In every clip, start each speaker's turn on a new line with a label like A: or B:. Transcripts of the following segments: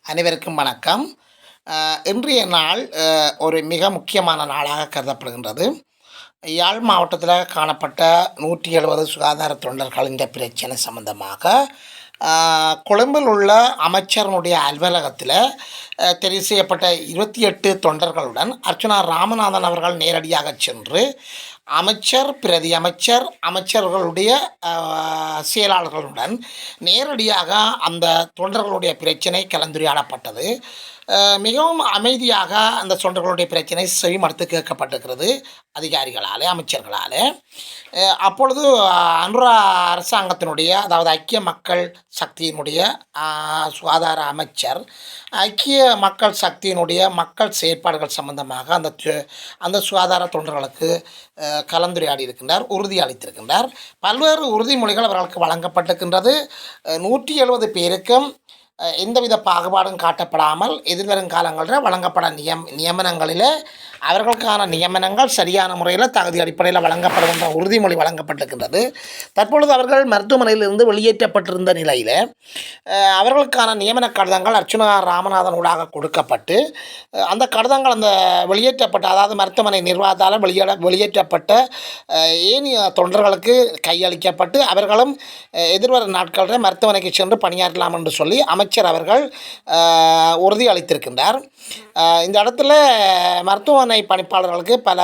A: அனைவருக்கும் வணக்கம். இன்றைய நாள் ஒரு மிக முக்கியமான நாளாக கருதப்படுகின்றது. யாழ் மாவட்டத்தில் காணப்பட்ட நூற்றி எழுபது சுகாதார தொண்டர்களின் பிரச்சனை சம்பந்தமாக கொழும்பில் உள்ள அமைச்சரனுடைய அலுவலகத்தில் தெரிவு செய்யப்பட்ட இருபத்தி எட்டு தொண்டர்களுடன் அர்ச்சனா ராமநாதன் அவர்கள் நேரடியாக சென்று அமைச்சர் பிரதி அமைச்சர் அமைச்சர்களுடைய செயலாளர்களுடன் நேரடியாக அந்த தொண்டர்களுடைய பிரச்சனை கலந்துரையாடப்பட்டது. மிகவும் அமைதியாக அந்த தொண்டர்களுடைய பிரச்சனை செவிமடுத்து கேட்கப்பட்டிருக்கிறது அதிகாரிகளாலே அமைச்சர்களாலே. அப்பொழுது அனுரா அரசாங்கத்தினுடைய அதாவது ஐக்கிய மக்கள் சக்தியினுடைய சுகாதார அமைச்சர் ஐக்கிய மக்கள் சக்தியினுடைய மக்கள் செயற்பாடுகள் சம்பந்தமாக அந்த அந்த சுகாதார தொண்டர்களுக்கு கலந்துரையாடி இருக்கின்றார் உறுதி அளித்திருக்கின்றார். பல்வேறு உறுதிமொழிகள் அவர்களுக்கு வழங்கப்பட்டிருக்கின்றது. நூற்றி எழுபது பேருக்கும் எந்தவித பாகுபாடும் காட்டப்படாமல் எதிர்வரும் காலங்களில் வழங்கப்பட நியம் நியமனங்களில் அவர்களுக்கான நியமனங்கள் சரியான முறையில் தகுதி அடிப்படையில் வழங்கப்படும் என்ற உறுதிமொழி வழங்கப்பட்டிருக்கின்றது. தற்பொழுது அவர்கள் மருத்துவமனையிலிருந்து வெளியேற்றப்பட்டிருந்த நிலையில் அவர்களுக்கான நியமன கடிதங்கள் அர்ச்சுனா ராமநாதன் ஊடாக கொடுக்கப்பட்டு அந்த கடிதங்கள் அந்த வெளியேற்றப்பட்ட அதாவது மருத்துவமனை நிர்வாகத்தால் வெளியே வெளியேற்றப்பட்ட ஏனைய தொண்டர்களுக்கு கையளிக்கப்பட்டு அவர்களும் எதிர்வரும் நாட்களில் மருத்துவமனைக்கு சென்று பணியாற்றலாம் என்று சொல்லி அமைச்சர் அவர்கள் உறுதியளித்திருக்கின்றார் உறுதி அளித்திருக்கின்றார். இந்த இடத்துல மருத்துவமனை பணிப்பாளர்களுக்கு பல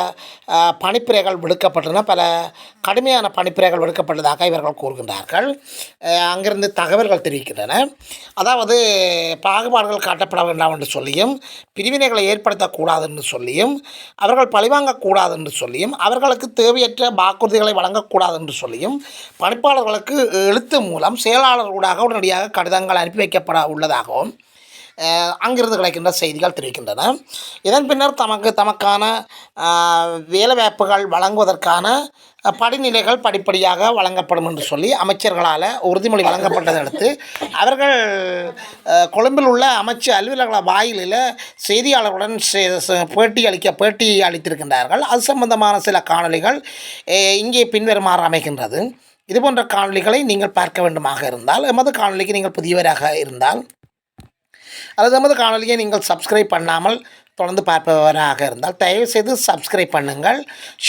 A: பணிப்புரைகள் விடுக்கப்பட்டன பல கடுமையான பணிப்புரைகள் விடுக்கப்பட்டதாக இவர்கள் கூறுகின்றார்கள். அங்கிருந்து தகவல்கள் தெரிவிக்கின்றன. அதாவது பாகுபாடுகள் காட்டப்பட வேண்டாம் என்று சொல்லியும் பிரிவினைகளை ஏற்படுத்தக்கூடாது என்று சொல்லியும் அவர்கள் பழிவாங்கக்கூடாது என்று சொல்லியும் அவர்களுக்கு தேவையற்ற வாக்குறுதிகளை வழங்கக்கூடாது என்று சொல்லியும் பணிப்பாளர்களுக்கு எழுத்து மூலம் செயலாளர்களாக உடனடியாக கடிதங்கள் அனுப்பி வைக்கப்பட உள்ளதாகவும் அங்கிருந்து கிடைக்கின்ற செய்திகள் தெரிவிக்கின்றன. இதன் பின்னர் தமக்கு தமக்கான வேலைவாய்ப்புகள் வழங்குவதற்கான படிநிலைகள் படிப்படியாக வழங்கப்படும் என்று சொல்லி அமைச்சர்களால் உறுதிமொழி வழங்கப்பட்டதை அடுத்து அவர்கள் கொழும்பில் உள்ள அமைச்சர் அலுவலக வாயிலில் செய்தியாளர்களுடன் பேட்டி அளிக்க பேட்டி அளித்திருக்கின்றார்கள். அது சம்பந்தமான சில காணொலிகள் இங்கே பின்வருமாறு அமைகின்றது. இதுபோன்ற காணொளிகளை நீங்கள் பார்க்க வேண்டுமாக இருந்தால் எமது காணொலிக்கு நீங்கள் புதியவராக இருந்தால் அல்லது எமது காணொலியை நீங்கள் சப்ஸ்கிரைப் பண்ணாமல் தொடர்ந்து பார்ப்பவராக இருந்தால் தயவுசெய்து சப்ஸ்கிரைப் பண்ணுங்கள்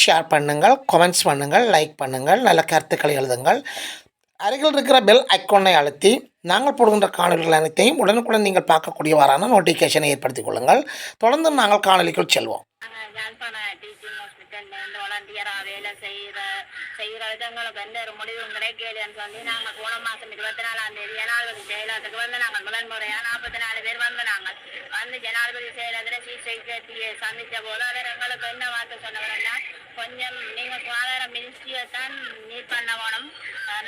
A: ஷேர் பண்ணுங்கள் கமெண்ட்ஸ் பண்ணுங்கள் லைக் பண்ணுங்கள் நல்ல கருத்துக்களை எழுதுங்கள். அருகில் இருக்கிற பெல் ஐக்கோனை அழுத்தி நாங்கள் போடுகின்ற காணொலிகள் அனைத்தையும் உடனுக்குடன் நீங்கள் பார்க்கக்கூடியவாறான நோட்டிஃபிகேஷனை ஏற்படுத்திக் கொள்ளுங்கள். தொடர்ந்து நாங்கள் காணொலிக்குள் செல்வோம்.
B: நாங்கள் யாழ்ப்பாண வேலை செய்கிற செய்கிற விதங்களுக்கு எந்த ஒரு முடிவும் கிடைக்கலைன்னு சொல்லி நாங்கள் போன மாதம் இருபத்தி நாலாம் தேதி ஜனாதிபதி செயலகத்துக்கு வந்து நாங்கள் முதன்முறையாக நாற்பத்தி நாலு பேர் வந்து நாங்கள் வந்து ஜனாதிபதி செயலகத்தில் சீஃப் செக்ரட்டரியை சந்தித்த போது அவர் எங்களுக்கு என்ன வார்த்தை சொன்னவர்னா கொஞ்சம் நீங்கள் சுகாதார மினிஸ்ட்ரியை தான் மீட் பண்ண வேணும்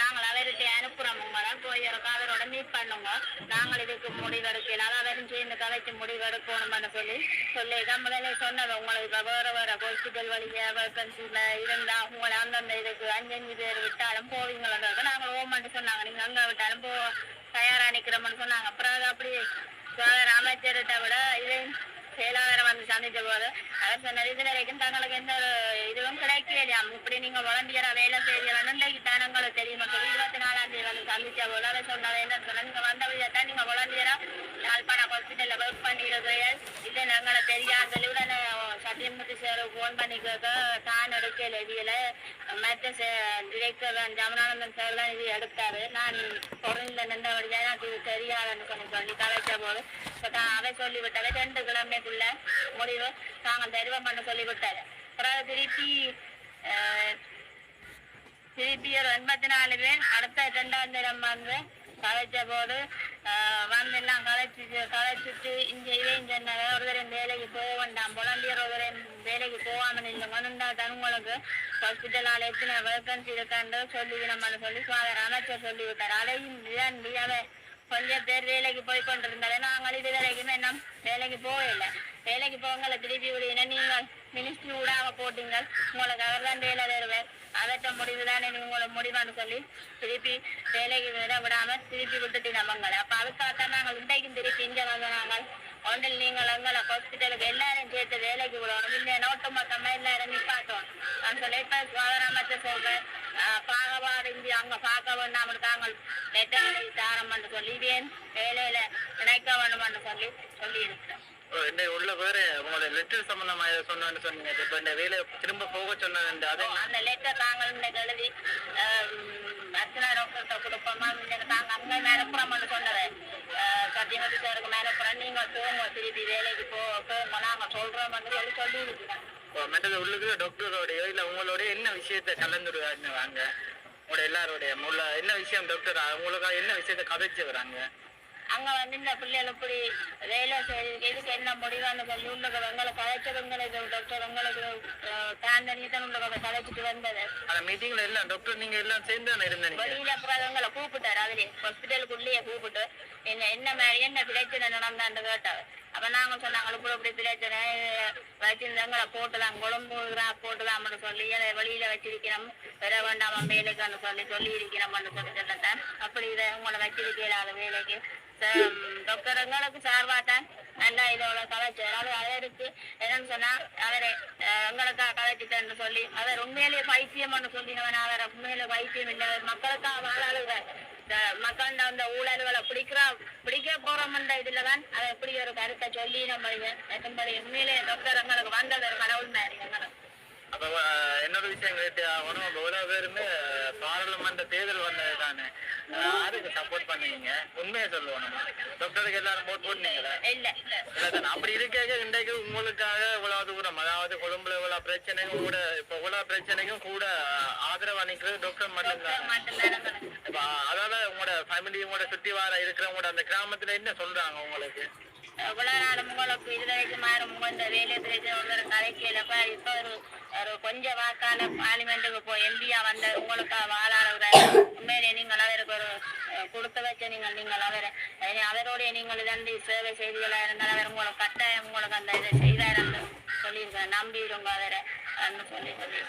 B: நாங்கள் அவர்கிட்ட அனுப்புகிறோம் உங்களை போய் ஒரு அவரோட மீட் பண்ணுங்க நாங்கள் இதுக்கு முடிவெடுக்கல அவரும் சேர்ந்து கலைச்சு முடிவெடுக்கணும்னு சொல்லி சொல்லி தான் முதல்ல சொன்னது உங்களுக்கு இப்போ வேறு வேறு ஹாஸ்பிட்டல் வழியா வேக்கன்சியில் இருந்தால் உங்களை அந்தந்த இதுக்கு அஞ்சஞ்சு பேர் விட்டாலும் போவீங்களன்றது நாங்கள் ஓமான்னு சொன்னாங்க நீங்கள் அங்கே விட்டாலும் போ தயாராக நிற்கிறோம்னு சொன்னாங்க அப்புறம் அப்படி சுகாதார அமைச்சர்கிட்ட விட இதே செயலாளரை வந்து சந்தித்த போது அவர் சொன்னார் இது வரைக்கும் தங்களுக்கு எந்த ஒரு இதுவும் கிடைக்கலையாம் இப்படி நீங்க வாலண்டியரா வேலை செய்யலாம் இன்றைக்கு தான் உங்களுக்கு தெரியுமா சொல்லி இருபத்தி நாலாம் தேதி வந்து சந்திச்ச போது அதை சொன்னார் என்ன சொன்னால் நீங்க வந்த விதத்தான் நீங்க வாலண்டியரா யாழ்ப்பாணம் ஹாஸ்பிட்டல்ல ஒர்க் பண்ணிருக்கிறீர்கள் இல்லை நாங்களை தெரியாத உடனே சத்தியமூர்த்தி சார் ஃபோன் பண்ணி கேட்க தான் எடுக்கல இதுல மற்ற டிரெக்டர் ஜமனானந்தன் சார் தான் இது எடுத்தாரு. நான் பொருளில் நின்றபடியாக எனக்கு தெரியாதுன்னு சொல்லி சொல்லி கலைச்ச போது. இப்போ தான் அதை சொல்லிவிட்டாரு. ரெண்டு கிழமைக்குள்ள முடிவு. நாங்கள் தெரிவம் பண்ண சொல்லிவிட்டாரு. அப்புறம் திருப்பி அஹ், திருப்பி ஒரு எண்பத்தி நாலு பேர் அடுத்த ரெண்டாம் தினம் வந்து கலைச்ச போது வந்து எல்லாம் கலைச்சி கலைச்சிட்டு இங்கே இதையும் சொன்னாங்க ஒரு வேலைக்கு போக வேண்டாம் பொலண்டியர் ஒரு வேலைக்கு போகாமல் இல்லைங்க வந்தா தான் ஹாஸ்பிட்டலால் எத்தனை வேக்கன்சி இருக்கான்னு சொல்லி நம்ம சொல்லி சுகாதார அமைச்சர் சொல்லிவிட்டார் அதையும் இதாண்டி அவ கொஞ்சம் பேர் வேலைக்கு போய் கொண்டிருந்தாலே நாங்கள் இது வரைக்கும் என்ன வேலைக்கு போகல வேலைக்கு போங்களை திருப்பி விடுவீங்க நீங்கள் மினிஸ்ட்ரி விடாம போட்டீங்க உங்களுக்கு அவர் தான் வேலை தருவார் அதற்ற முடிவு தானே உங்களை முடிவான்னு சொல்லி திருப்பி வேலைக்கு விட விடாம திருப்பி விட்டுட்டு நம்மங்களை அப்ப அதுக்காகத்தான் நாங்கள் இன்றைக்கும் திருப்பி இங்கே வந்து நாங்கள் ஒன்றில் நீங்கள் எங்களை ஹாஸ்பிட்டலுக்கு எல்லாரும் சேர்த்து வேலைக்கு விடணும். இல்லை நோட்டு மொத்தமாக எல்லாரும் நிப்பாட்டணும். நான் சொல்லி இப்போ சுகாதார அமைச்சர் சொல்றேன் ஆஹ் பாகபாடு இங்கே அங்கே பார்க்க வேண்டாம் இருக்காங்க. லெட்டர் தாரம்னு சொல்லி இதேன் வேலையில இணைக்க வேண்டும்னு சொல்லி சொல்லி இருக்கிறேன்
C: ஓ, இந்த உள்ள வேற உங்களோட லெட்டர் சம்பந்தமா ஏதோ சொன்னேன்னு சொன்னீங்க. இப்ப இந்த வேலை திரும்ப போக சொன்னது அது என்ன?
B: அந்த லெட்டர் தாங்கள் இன்னைக்கு எழுதி அர்ச்சனா டாக்டர்கிட்ட கொடுப்போமா? இன்னைக்கு தாங்க அங்கே மேலப்புறம்னு சொன்னது. சத்தியமதி சாருக்கு மேலப்புறம் நீங்க போங்க திருப்பி வேலைக்கு போக போங்க நாங்க சொல்றோம்னு சொல்லி சொல்லி
C: ஓ, மற்றது உள்ளுக்கு டாக்டரோடையோ இல்லை உங்களோட என்ன விஷயத்த கலந்துருவாங்க? வாங்க உங்களோட எல்லாரோடைய முள்ள என்ன விஷயம் டாக்டர்? உங்களுக்கு என்ன விஷயத்த கதைச்சு வராங்க?
B: அங்க வந்து இந்த பிள்ளைகள் இப்படி வேலை எதுக்கு என்ன முடிவான்னு சொல்லி உள்ள எங்களை கதைச்சவங்களுக்கு டாக்டர் உங்களுக்கு தாண்டனி தான் உள்ள கதைச்சிட்டு வந்தது.
C: அந்த மீட்டிங்ல எல்லாம் டாக்டர் நீங்க எல்லாம் சேர்ந்து இருந்தீங்க?
B: வெளியில அப்புறம் எங்களை கூப்பிட்டாரு அதுலயே. ஹாஸ்பிட்டலுக்குள்ளேயே கூப்பிட்டு என்ன என்ன மாதிரி என்ன பிரச்சனை நடந்தான்னு கேட்டாரு. அப்ப நாங்க சொன்னாங்க இப்படி இப்படி பிரச்சனை வச்சிருந்தவங்களை போட்டுலாம் குழம்பு போட்டுலாம்னு சொல்லி அதை வெளியில வச்சிருக்கிறோம். வர வேண்டாம் வேலைக்குன்னு சொல்லி சொல்லி இருக்கிறோம்னு சொல்லி சொல்லிட்டேன் அப்படி இதை உங்களை வச்சிருக்கல வேலைக்கு. டாக்டருங்களுக்கு எங்களுக்கு சார்பாத்தான் நல்லா இதோட கலைச்சார் அவர் அவருக்கு என்னன்னு சொன்னா அவரை அஹ், எங்களுக்காக கலைச்சிட்டேன்னு சொல்லி அவர் உண்மையிலேயே பைத்தியம் ஒன்று சொல்லினவன். அவர் உண்மையிலே பைத்தியம் இல்லை அவர் மக்களுக்காக வாழாளுகிறார் மக்கள் அந்த ஊழல்களை பிடிக்கிற பிடிக்க போறோம்ன்ற இதுலதான் அதை எப்படி ஒரு கருத்தை சொல்லி நம்ம மற்றபடி உண்மையிலே டாக்டர் எங்களுக்கு வந்தது ஒரு கடவுள் மாதிரி எங்களுக்கு.
C: அப்ப இன்னொரு விஷயம் கேட்டு ஆகணும் இப்ப இவ்வளவு பேருமே பாராளுமன்ற தேர்தல் வந்தது தானே. யாருக்கு சப்போர்ட் பண்ணீங்க உண்மையை சொல்லுவோம் டாக்டருக்கு எல்லாரும் போட் போட்டீங்களா?
B: இல்ல?
C: அப்படி இருக்க இன்றைக்கு உங்களுக்காக இவ்வளவு தூரம் அதாவது கொழும்புல இவ்வளவு பிரச்சனைக்கும் கூட இப்ப இவ்வளவு பிரச்சனைக்கும் கூட ஆதரவு அளிக்கிறது டாக்டர் மட்டும்தான். இப்ப அதால உங்களோட ஃபேமிலி உங்களோட சுத்தி வார இருக்கிறவங்களோட அந்த கிராமத்துல என்ன சொல்றாங்க உங்களுக்கு?
B: இவ்வளவு நாள் உங்களுக்கு இது வரைக்கும் மாறும். இந்த வேலை பிரச்சனை ஒரு கலைக்கலப்ப இப்ப ஒரு ஒரு கொஞ்சம் வாக்கான பார்லிமெண்ட்டுக்கு போய் எம்பியா வந்த உங்களுக்கு வாழாளர் உண்மையிலே நீங்கள் அவருக்கு ஒரு கொடுத்து வச்ச நீங்கள் நீங்கள் அவரை அவரோடைய நீங்கள் இதன்றி சேவை செய்திகளா இருந்தால் அவர் உங்களுக்கு கட்டாயம் உங்களுக்கு அந்த இதை செய்தார் சொல்லியிருக்கேன் நம்பிடுங்க அவரை அன்னு சொல்லி சொல்லி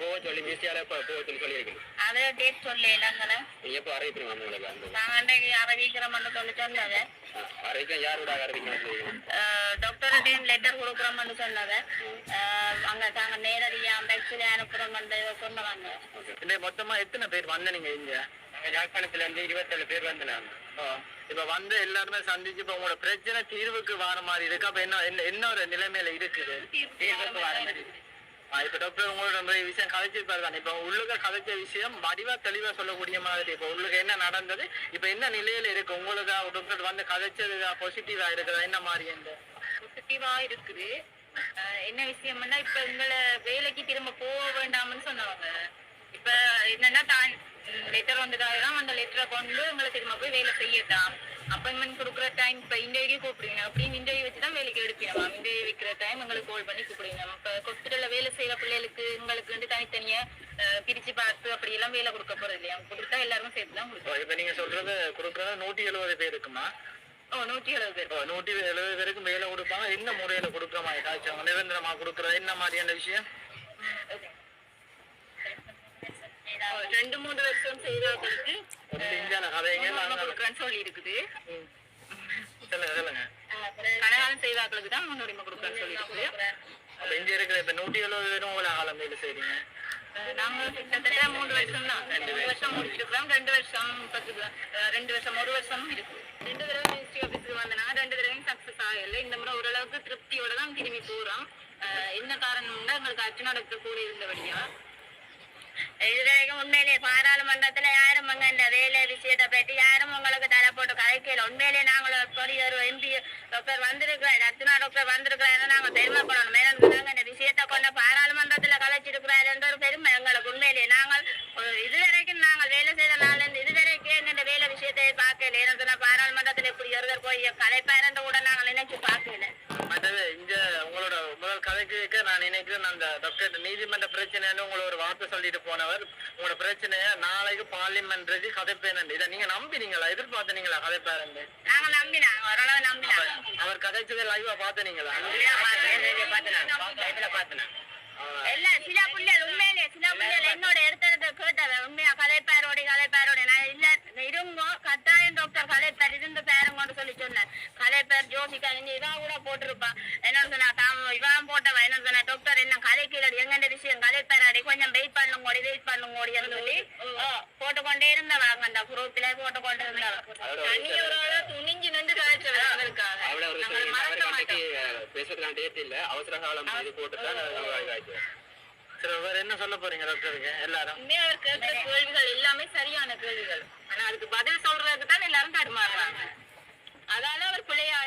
C: போக சொல்லி போக சொல்லி சொல்லியிருக்கீங்க
B: அதை டேட் சொல்லி இல்லைங்களே?
C: எப்போ அறிவிப்பீங்க உங்களுக்கு அந்த
B: நாங்கள் அன்றைக்கு அறிவிக்கிறோம்னு சொல்லி சொன்னது டாக்டர் டீம் லெட்டர் கொடுக்குறோம்னு சொன்னது அங்க தாங்க நேரடியா பெக்ஸில் அனுப்புறோம்னு சொன்னவாங்க
C: மொத்தமா எத்தனை பேர் வந்த நீங்க இங்க? யாழ்ப்பாணத்துல இருந்து இருபத்தேழு பேர் வந்தாங்க இப்ப வந்து எல்லாருமே சந்திச்சு இப்ப உங்களோட பிரச்சனை தீர்வுக்கு வர மாதிரி இருக்கு. அப்ப என்ன என்ன ஒரு நிலைமையில இருக்குது? தீர்வுக்கு வர மாதிரி இப்ப டாக்டர் உங்களோட விஷயம் கதைச்சிருப்பாரு தானே. இப்ப உள்ளுக கதைச்ச விஷயம் வடிவா தெளிவா சொல்லக்கூடிய மாதிரி இப்ப உள்ளுக என்ன நடந்தது இப்ப என்ன நிலையில இருக்கு? உங்களுக்கு டாக்டர் வந்து கதைச்சது பாசிட்டிவா இருக்குதா? என்ன மாதிரி அந்த
B: பாசிட்டிவா இருக்குது. என்ன விஷயம்னா இப்ப எங்களை வேலைக்கு திரும்ப போக வேண்டாம்னு சொன்னவங்க இப்ப என்னன்னா தான் லெட்டர் வந்ததாகலாம் அந்த லெட்டரை கொண்டு எங்களை திரும்ப போய் வேலை செய்யட்டான் அப்பாயின்மெண்ட் கொடுக்குற டைம் இப்ப இன்டர்வியூ கூப்பிடுங்க. அப்படின்னு இன்டர்வியூ வச்சு தான் வேலைக்கு எடுக்கணும் இன்டர்வியூ வைக்கிற டைம் எங்களுக்கு கால் பண்ணி கூப்பிடுங்க இப்ப ஹாஸ்பிட்டல்ல வேலை செய்யற பிள்ளைகளுக்கு எங்களுக்கு வந்து தனித்தனியா அஹ், பிரிச்சு பார்த்து அப்படி எல்லாம் வேலை கொடுக்க போறது இல்லையா? கொடுத்தா எல்லாருமே சேர்த்து தான் கொடுக்கும்
C: இப்ப நீங்க சொல்றது கொடுக்கறது நூத்தி எழுபது பேர் இருக்குமா
B: ஓ நூற்றி எழுபது பேர்.
C: நூற்றி எழுபது பேருக்கு மேல கொடுப்பாங்க. என்ன முறையில கொடுக்குற மாதிரி? காய்ச்சாங்க நிரந்தரமா கொடுக்குறது? என்ன மாதிரியான விஷயம்?
B: ரெண்டு மூணு வருஷம் செய்தவர்களுக்கு சொல்லி இருக்குது கனகாலம் செய்தாக்களுக்கு தான் முன்னுரிமை கொடுக்குறேன்னு சொல்லி இருக்குது
C: அப்ப இங்க இருக்கிற இப்ப நூற்றி எழுபது பேரும் உங்களை செய்றீங்க.
B: அஹ் நாங்க கிட்டத்தட்ட மூணு வருஷம் தான் ரெண்டு வருஷம். முடிச்சிருக்கிறோம். ரெண்டு வருஷம் பத்து ரெண்டு வருஷம் ஒரு வருஷம் இருக்கு. ரெண்டு தடவை மினிஸ்ட்ரி ஆஃபீஸுக்கு வந்தனாங்க ரெண்டு தடவையும் சக்ஸஸ் ஆகல. இந்த முறை ஓரளவுக்கு திருப்தியோட தான் திரும்பி போறோம். என்ன காரணம்னா எங்களுக்கு அர்ச்சனா டாக்டர் கூட இருந்தபடியா? இதுவரைக்கும் உண்மையிலே பாராளுமன்றத்துல யாரும் அங்க இந்த வேலை விஷயத்தை பற்றி யாரும் உங்களுக்கு தலை போட்டு கலைக்கல உண்மையிலே நாங்களும் சொல்லி ஒரு எம்பி டாக்டர் வந்திருக்கிறார் அர்ச்சனா டாக்டர் வந்திருக்கிறாரு நாங்க பெருமைப்படணும் மேலும் நாங்க இந்த விஷயத்தை கொண்டு பாராளுமன்றத்துல கலைச்சிருக்கிறாரு என்ற ஒரு பெருமை எங்களுக்கு உண்மையிலே நாங்கள் ஒரு இதுவரைக்கும் நாங்கள் வேலை செய்த நாள் இருந்து இதுவரைக்கும் எங்க இந்த வேலை விஷயத்தை பார்க்கல ஏன்னா பாராளுமன்றத்துல இப்படி ஒருவர் போய் கலைப்பாருன்ற கூட நாங்கள் நினைச்சு பார்க்கல
C: மற்றது இங்க உங்களோட முதல் கதை கேட்க நான் நினைக்கிறேன் அந்த டாக்டர் நீதிமன்ற பிரச்சனைன்னு உங்களை ஒரு வார்த்தை சொல்லிட்டு போனவர். உங்களோட பிரச்சனைய நாளைக்கு பார்லிமெண்ட்க்கு கதைப்பேன் இதை நீங்க நம்பினீங்களா?
B: நாங்க ஓரளவு நம்பினாங்க
C: அவர் கதைச்சதை லைவா பார்த்தனீங்களா?
B: இல்ல சில புள்ளைகள் உண்மையிலே சில புள்ளைகள் என்னோட எடுத்ததை கேட்டவ உண்மையா கலைப்பாரோட கலைப்பாரோட நான் இல்ல இருங்கோ கட்டாயம் டாக்டர் கலைப்பார் இருந்து பேருங்கன்னு சொல்லி சொன்னேன். கலைப்பார் ஜோ
D: யோசிக்காது இந்த இவா கூட போட்டிருப்பான் என்ன சொன்னா தாம் இவன் போட்டவன் என்ன சொன்னா டாக்டர் என்ன கதைக்கீழடி கொஞ்சம் வெயிட் பண்ணுங்கோடி வெயிட் பண்ணுங்கோடி சொல்லி போட்டுக்கொண்டே இருந்தவாங்க அந்த குரூப்பில போட்டுக்கொண்டு இருந்தவ துணிஞ்சு நின்று
E: பேசுறதுக்கான டேட் இல்ல. அவசர காலம் இது போட்டு
F: சரி வேற என்ன சொல்ல போறீங்க டாக்டருக்கு எல்லாரும்?
D: உண்மையா அவர் கேட்கிற கேள்விகள் எல்லாமே சரியான கேள்விகள். ஆனா அதுக்கு பதில் சொல்றதுக்கு தான் எல்லாரும் தடுமாறுறாங்க. அதால அவர் பிள்ளையா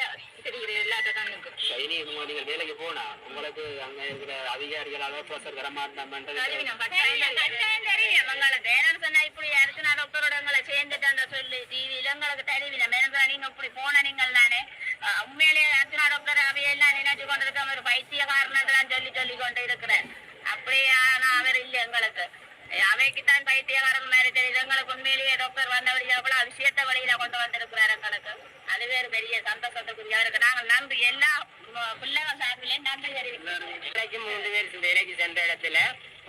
D: தெரிகிறது எல்லாத்த கண்ணுக்கும்
E: இனி உங்க நீங்க வேலைக்கு போனா உங்களுக்கு அங்க இருக்கிற அதிகாரிகளால ப்ரெஷர் வர மாட்டாமன்றது
D: கட்டாயம் கட்டாயம் தெரியும் எங்களுக்கு வேணும் சொன்னா இப்படி அர்ச்சனா டாக்டரோட எங்களை சேர்ந்துட்டாங்க சொல்லி. டிவியில எங்களுக்கு தெரியல மேலும் சொன்னா நீங்க இப்படி போன நீங்கள் அஹ் உண்மையிலேயே அர்ச்சனா டாக்டர் அவையெல்லாம் நினைச்சு கொண்டிருக்க ஒரு பைத்தியக்காரனதான் சொல்லி சொல்லி கொண்டு இருக்கிறேன். அப்படியே ஆனா அவர் இல்லை எங்களுக்கு. அவைக்குத்தான் பைத்தியகாரன் மாதிரி தெரியுது. எங்களுக்கு உண்மையிலேயே டாக்டர் வந்தபடி எவ்வளவு விஷயத்த வழியில கொண்டு வந்திருக்கிறார் எங்களுக்கு. வேறு பெரிய சந்தோஷத்துக்குரிய இருக்கு. நாங்கள் நன்றி எல்லா பிள்ளைகள் சார்பிலே நன்றி தெரிவிக்கிறோம்.
F: மூன்று பேர் வேலைக்கு சென்ற இடத்துல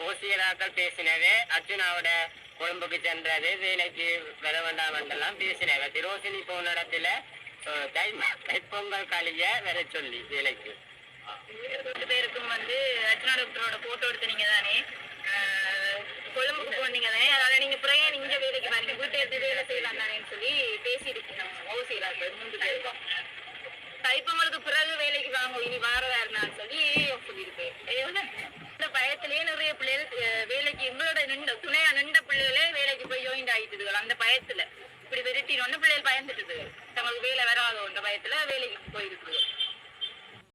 F: ஓசியலாக்கள் பேசினவே அர்ஜுனாவோட கொழும்புக்கு சென்றது வேலைக்கு வர வேண்டாம் என்றெல்லாம் பேசினவ திரோசினி போன இடத்துல தை தைப்பொங்கல் கழிய வர சொல்லி வேலைக்கு.
D: ரெண்டு பேருக்கும் வந்து அர்ச்சனா டாக்டரோட போட்டோ எடுத்து நீங்க தானே கொழும்புக்கு போனீங்க தானே அதாவது நீங்க பிறகு நீங்க வேலைக்கு பாருங்க வீட்டை எடுத்து வேலை